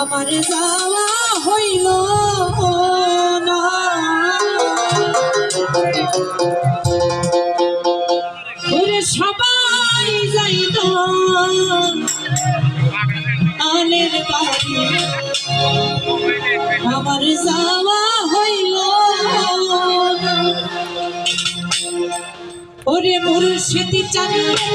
আমার যাওয়া হইল না। সবাই যাইত। আনের বাড়ি আমার যাওয়া হইল ওরে মুর্শিদি চালিয়ে